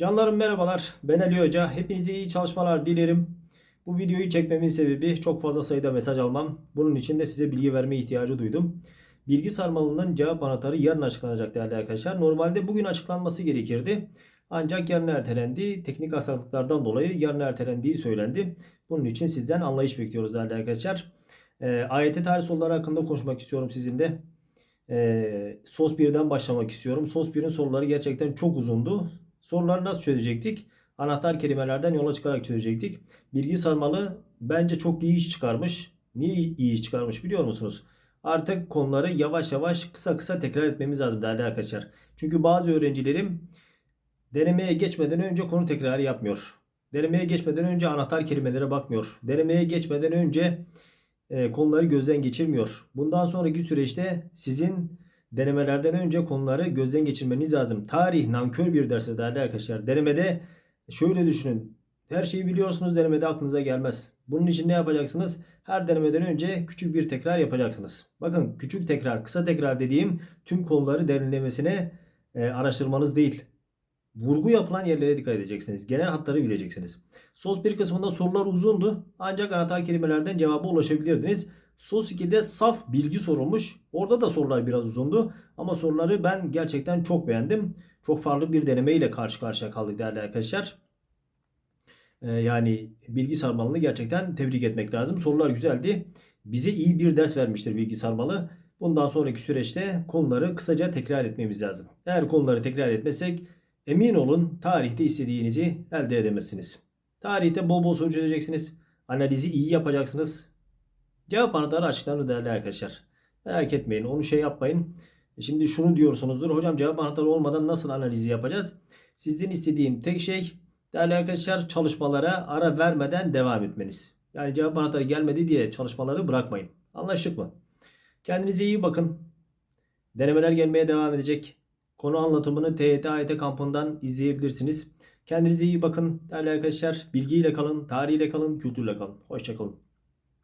Canlarım merhabalar. Ben Ali Hoca. Hepinize iyi çalışmalar dilerim. Bu videoyu çekmemin sebebi çok fazla sayıda mesaj almam. Bunun için de size bilgi verme ihtiyacı duydum. Bilgi sarmalının cevap anahtarı yarın açıklanacak değerli arkadaşlar. Normalde bugün açıklanması gerekirdi. Ancak yarın ertelendi. Teknik aksaklıklardan dolayı yarın ertelendiği söylendi. Bunun için sizden anlayış bekliyoruz değerli arkadaşlar. Ee, AYT tarih soruları hakkında konuşmak istiyorum sizinle. Ee, SOS 1'den başlamak istiyorum. SOS 1'in soruları gerçekten çok uzundu. Soruları nasıl çözecektik? Anahtar kelimelerden yola çıkarak çözecektik. Bilgi sarmalı bence çok iyi iş çıkarmış. Niye iyi iş çıkarmış biliyor musunuz? Artık konuları yavaş yavaş kısa kısa tekrar etmemiz lazım değerli arkadaşlar. Çünkü bazı öğrencilerim denemeye geçmeden önce konu tekrarı yapmıyor. Denemeye geçmeden önce anahtar kelimelere bakmıyor. Denemeye geçmeden önce e, konuları gözden geçirmiyor. Bundan sonraki süreçte sizin denemelerden önce konuları gözden geçirmeniz lazım. Tarih nankör bir dersi değerli arkadaşlar. Denemede şöyle düşünün. Her şeyi biliyorsunuz denemede aklınıza gelmez. Bunun için ne yapacaksınız? Her denemeden önce küçük bir tekrar yapacaksınız. Bakın küçük tekrar, kısa tekrar dediğim tüm konuları derinlemesine e, araştırmanız değil. Vurgu yapılan yerlere dikkat edeceksiniz. Genel hatları bileceksiniz. SOS 1 kısmında sorular uzundu. Ancak anahtar kelimelerden cevaba ulaşabilirdiniz. SOS 2'de saf bilgi sorulmuş. Orada da sorular biraz uzundu. Ama soruları ben gerçekten çok beğendim. Çok farklı bir deneme ile karşı karşıya kaldık değerli arkadaşlar. Ee, yani bilgi sarmalını gerçekten tebrik etmek lazım. Sorular güzeldi. Bize iyi bir ders vermiştir bilgi sarmalı. Bundan sonraki süreçte konuları kısaca tekrar etmemiz lazım. Eğer konuları tekrar etmezsek emin olun tarihte istediğinizi elde edemezsiniz. Tarihte bol bol soru çözeceksiniz. Analizi iyi yapacaksınız. Cevap anahtarı açıklanır değerli arkadaşlar. Merak etmeyin onu şey yapmayın. Şimdi şunu diyorsunuzdur. Hocam cevap anahtarı olmadan nasıl analizi yapacağız? Sizden istediğim tek şey değerli arkadaşlar çalışmalara ara vermeden devam etmeniz. Yani cevap anahtarı gelmedi diye çalışmaları bırakmayın. Anlaştık mı? Kendinize iyi bakın. Denemeler gelmeye devam edecek. Konu anlatımını TYT AYT kampından izleyebilirsiniz. Kendinize iyi bakın değerli arkadaşlar. Bilgiyle kalın, tarihiyle kalın, kültürle kalın. Hoşçakalın.